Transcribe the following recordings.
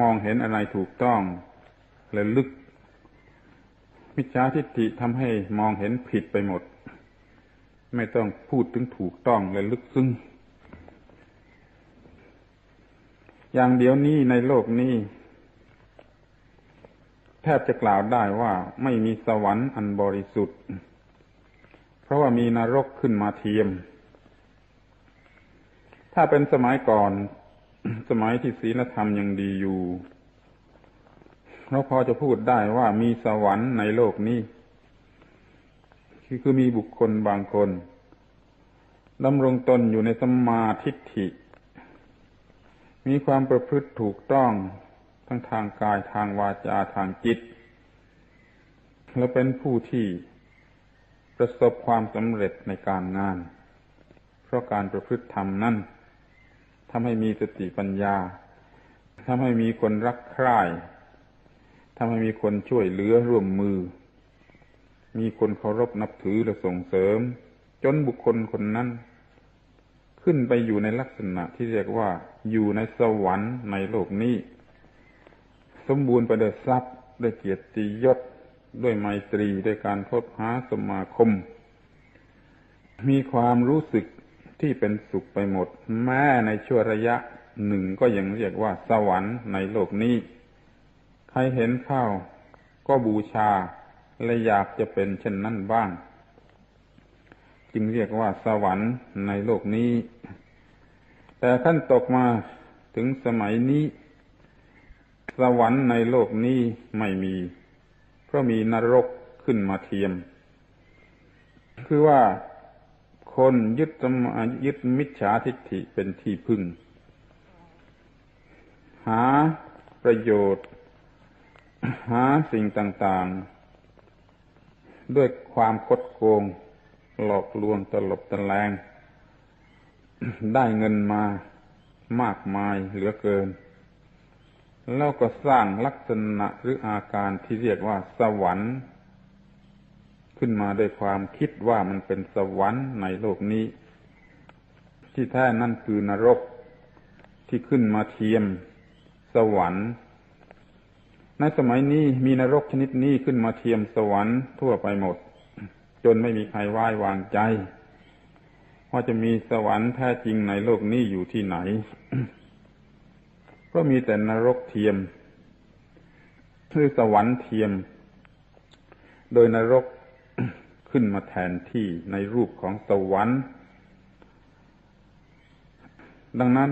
มองเห็นอะไรถูกต้องและลึกมิจฉาทิฏฐิทำให้มองเห็นผิดไปหมด ไม่ต้องพูดถึงถูกต้องและลึกซึ้งอย่างเดียวนี้ในโลกนี้ แทบจะกล่าวได้ว่าไม่มีสวรรค์อันบริสุทธิ์ เพราะว่ามีนรกขึ้นมาเทียม ถ้าเป็นสมัยก่อน สมัยที่ศีลธรรมยังดีอยู่เราพอจะพูดได้ว่ามีสวรรค์ในโลกนี้คือคือมีบุคคลบางคนดำรงตนอยู่ในสมาธิฐิ มีความประพฤติถูกต้องทั้งทางกายทางวาจาทางจิต และเป็นผู้ที่ประสบความสำเร็จในการงาน เพราะการประพฤติธรรมนั้น ทำให้มีสติปัญญาทำให้มีคนรักใคร่ทำให้มีคนช่วยเหลือร่วมมือ มีคนเคารพนับถือและส่งเสริม จนบุคคลคนนั้น ขึ้นไปอยู่ในลักษณะที่เรียกว่าอยู่ในสวรรค์ในโลกนี้ สมบูรณ์ไปด้วยทรัพย์ด้วยเกียรติยศด้วยไมตรีด้วยการคบหาสมาคม มีความรู้สึก ที่เป็นสุขไปหมด แม้ในชั่วระยะหนึ่งก็ยังเรียกว่าสวรรค์ในโลกนี้ ใครเห็นเข้าก็บูชาและอยากจะเป็นเช่นนั้นบ้าง จึงเรียกว่าสวรรค์ในโลกนี้ แต่ขั้นตกมาถึงสมัยนี้ สวรรค์ในโลกนี้ไม่มี เพราะมีนรกขึ้นมาเทียม คือว่า คนยึดมยึดมิจฉาทิฏฐิเป็นที่พึ่ง หาประโยชน์ หาสิ่งต่าง ๆ ด้วยความคดโกง หลอกลวงตลบตะแลง ได้เงินมามากมายเหลือเกิน แล้วก็สร้างลักษณะหรืออาการที่เรียกว่าสวรรค์ ขึ้นมาด้วยความคิดว่ามันเป็นสวรรค์ในโลกนี้ ที่แท้นั่นคือนรกที่ขึ้นมาเทียมสวรรค์ ในสมัยนี้มีนรกชนิดนี้ขึ้นมาเทียมสวรรค์ทั่วไปหมด จนไม่มีใครไหว้วางใจว่าจะมีสวรรค์แท้จริงในโลกนี้อยู่ที่ไหนเพราะมีแต่นรกเทียม คือสวรรค์เทียม โดยนรก ขึ้นมาแทนที่ในรูปของสวรรค์ ดังนั้น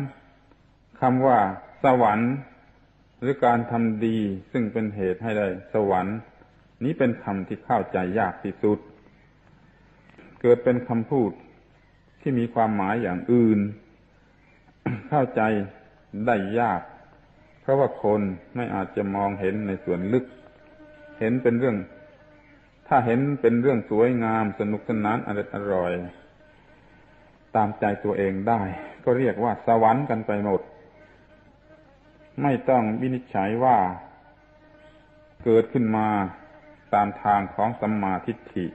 คำว่าสวรรค์ หรือการทำดีซึ่งเป็นเหตุให้ได้สวรรค์ นี้เป็นคำที่เข้าใจยากที่สุด เกิดเป็นคำพูดที่มีความหมายอย่างอื่น เข้าใจได้ยาก เพราะว่าคนไม่อาจจะมองเห็นในส่วนลึก เห็นเป็นเรื่อง ถ้าเห็นเป็นเรื่องสวยงามสนุกสนานอร่อยอร่อย ตามใจตัวเองได้ ก็เรียกว่าสวรรค์กันไปหมด ไม่ต้องวินิจฉัยว่า เกิดขึ้นมาตามทางของสัมมาทิฏฐิ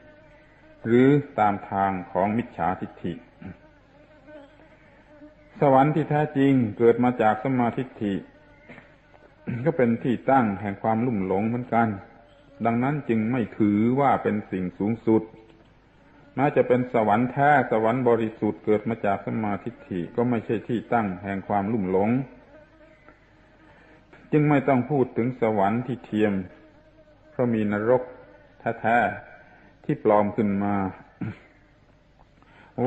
หรือตามทางของมิจฉาทิฏฐิ สวรรค์ที่แท้จริงเกิดมาจากสัมมาทิฏฐิ ก็เป็นที่ตั้งแห่งความลุ่มหลงเหมือนกัน ดังนั้นจึงไม่ถือว่าเป็นสิ่งสูงสุดแม้จะเป็นสวรรค์แท้สวรรค์บริสุทธิ์เกิดมาจากสมาทิฏฐิก็ไม่ใช่ที่ตั้งแห่งความลุ่มหลง จึงไม่ต้องพูดถึงสวรรค์ที่เทียม เพราะมีนรกแท้ๆที่ปลอมขึ้นมา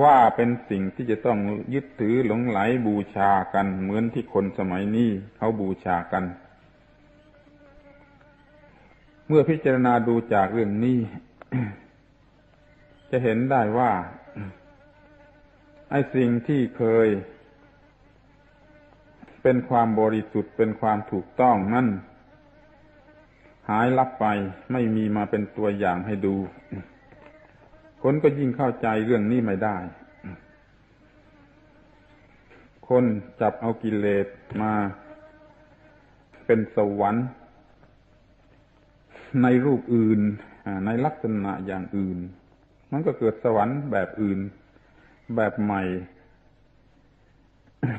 ว่าเป็นสิ่งที่จะต้องยึดถือหลงไหลบูชากัน เหมือนที่คนสมัยนี้เขาบูชากัน เมื่อพิจารณาดูจากเรื่องนี้ จะเห็นได้ว่า ไอ้สิ่งที่เคย เป็นความบริสุทธิ์เป็นความถูกต้องนั่น หายลับไปไม่มีมาเป็นตัวอย่างให้ดู คนก็ยิ่งเข้าใจเรื่องนี้ไม่ได้ คนจับเอากิเลสมาเป็นสวรรค์ ในรูปอื่นในลักษณะอย่างอื่น มันก็เกิดสวรรค์แบบอื่น แบบใหม่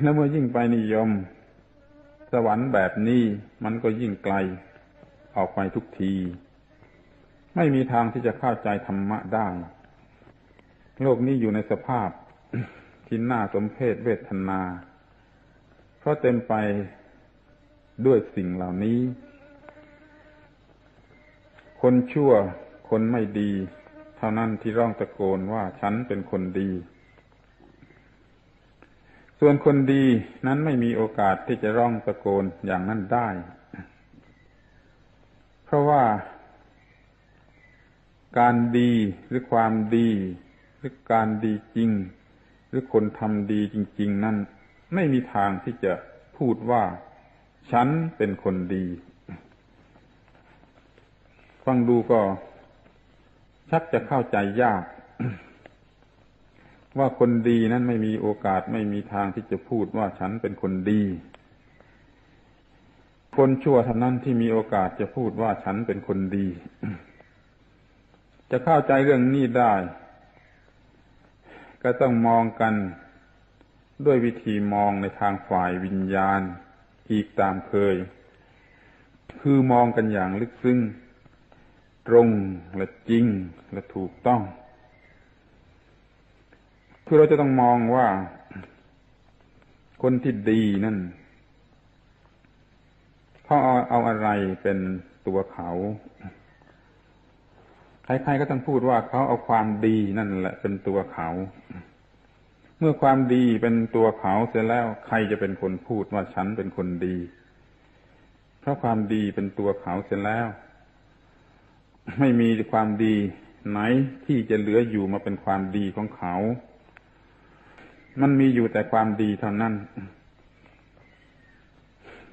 แล้วเมื่อยิ่งไปนิยม สวรรค์แบบนี้มันก็ยิ่งไกลออกไปทุกที ไม่มีทางที่จะเข้าใจธรรมะได้ โลกนี้อยู่ในสภาพที่น่าสมเพศเวทนา เพราะเต็มไปด้วยสิ่งเหล่านี้ คนชั่วคนไม่ดี เท่านั้นที่ร้องตะโกนว่าฉันเป็นคนดี ส่วนคนดีนั้นไม่มีโอกาสที่จะร้องตะโกนอย่างนั้นได้ เพราะว่า การดีหรือความดี หรือการดีจริง หรือคนทำดีจริง ๆ นั้นไม่มีทางที่จะพูดว่า ฉันเป็นคนดี ฟังดูก็ชักจะเข้าใจยาก ว่าคนดีนั้นไม่มีโอกาสไม่มีทางที่จะพูดว่าฉันเป็นคนดี คนชั่วเท่านั้นที่มีโอกาสจะพูดว่าฉันเป็นคนดี จะเข้าใจเรื่องนี้ได้ ก็ต้องมองกันด้วยวิธีมองในทางฝ่ายวิญญาณอีกตามเคย คือมองกันอย่างลึกซึ้ง ตรงและจริงและถูกต้อง คือเราจะต้องมองว่าคนที่ดีนั่นเขาเอาเอาอะไรเป็นตัวเขาใครๆก็ต้องพูดว่าเขาเอาความดีนั่นแหละเป็นตัวเขา เมื่อความดีเป็นตัวเขาเสร็จแล้วใครจะเป็นคนพูดว่าฉันเป็นคนดี เพราะความดีเป็นตัวเขาเสร็จแล้ว ไม่มีความดีไหนที่จะเหลืออยู่มาเป็นความดีของเขา มันมีอยู่แต่ความดีเท่านั้น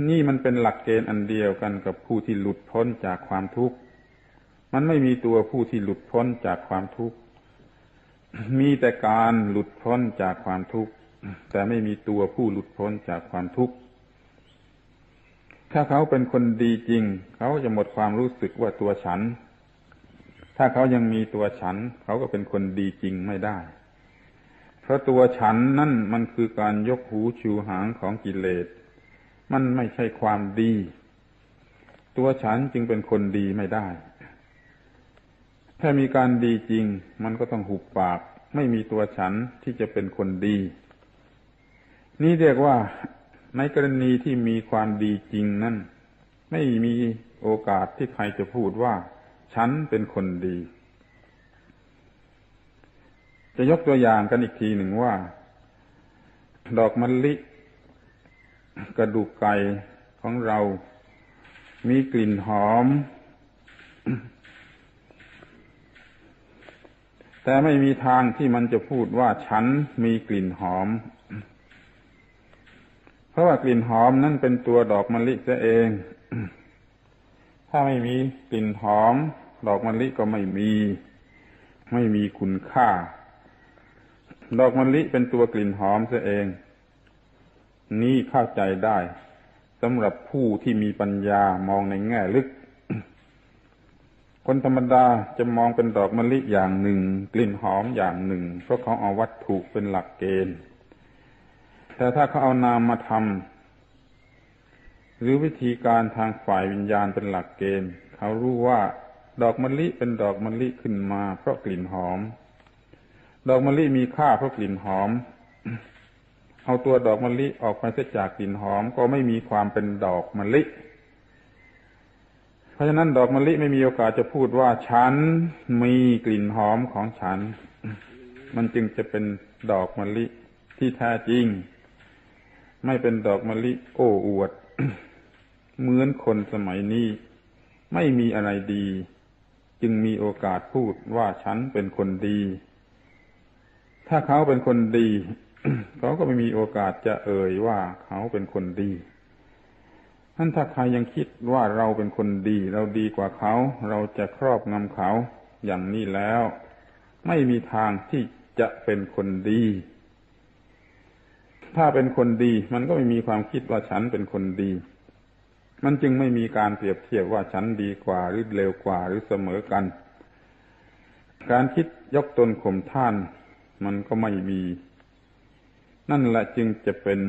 นี่มันเป็นหลักเกณฑ์อันเดียวกันกับผู้ที่หลุดพ้นจากความทุกข์ มันไม่มีตัวผู้ที่หลุดพ้นจากความทุกข์ มีแต่การหลุดพ้นจากความทุกข์ แต่ไม่มีตัวผู้หลุดพ้นจากความทุกข์ ถ้าเขาเป็นคนดีจริง เขาจะหมดความรู้สึกว่าตัวฉัน ถ้าเขายังมีตัวฉัน เขาก็เป็นคนดีจริงไม่ได้ เพราะตัวฉันนั่นมันคือการยกหูชูหางของกิเลส มันไม่ใช่ความดีตัวฉันจึงเป็นคนดีไม่ได้ ถ้ามีการดีจริง มันก็ต้องหุบปาก ไม่มีตัวฉันที่จะเป็นคนดี นี่เรียกว่าในกรณีที่มีความดีจริงนั้น ไม่มีโอกาสที่ใครจะพูดว่า ฉันเป็นคนดี จะยกตัวอย่างกันอีกทีหนึ่งว่า ดอกมะลิ กระดูกไก่ของเรา มีกลิ่นหอม แต่ไม่มีทางที่มันจะพูดว่าฉันมีกลิ่นหอม เพราะว่ากลิ่นหอมนั่นเป็นตัวดอกมะลิซะเองถ้าไม่มีกลิ่นหอม ดอกมะลิก็ไม่มี ไม่มีคุณค่า ดอกมะลิเป็นตัวกลิ่นหอมซะเอง นี่เข้าใจได้สำหรับผู้ที่มีปัญญามองในแง่ลึก คนธรรมดาจะมองเป็นดอกมะลิอย่างหนึ่ง กลิ่นหอมอย่างหนึ่ง เพราะเขาเอาวัตถุเป็นหลักเกณฑ์ แต่ถ้าเขาเอานามมาทำหรือวิธีการทางฝ่ายวิญญาณเป็นหลักเกณฑ์ เขารู้ว่า ดอกมะลิเป็นดอกมะลิขึ้นมา เพราะกลิ่นหอม ดอกมะลิมีค่าเพราะกลิ่นหอม เอาตัวดอกมะลิออกไปเสียจากกลิ่นหอมก็ไม่มีความเป็นดอกมะลิ เพราะฉะนั้นดอกมะลิไม่มีโอกาสจะพูดว่าฉันมีกลิ่นหอมของฉัน มันจึงจะเป็นดอกมะลิที่แท้จริง ไม่เป็นดอกมะลิโอ้อวด เหมือนคนสมัยนี้ไม่มีอะไรดี จึงมีโอกาสพูดว่าฉันเป็นคนดี ถ้าเขาเป็นคนดี เขาก็ไม่มีโอกาสจะเอ่ยว่าเขาเป็นคนดีท่านถ้าใครยังคิดว่าเราเป็นคนดี เราดีกว่าเขา เราจะครอบงำเขาอย่างนี้แล้ว ไม่มีทางที่จะเป็นคนดี ถ้าเป็นคนดี มันก็ไม่มีความคิดว่าฉันเป็นคนดี มันจึงไม่มีการเปรียบเทียบว่าฉันดีกว่าหรือเร็วกว่าหรือเสมอกัน การคิดยกตนข่มท่าน มันก็ไม่มี นั่นแหละจึงจะเป็น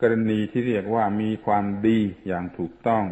กรณีที่เรียกว่ามีความดีอย่างถูกต้อง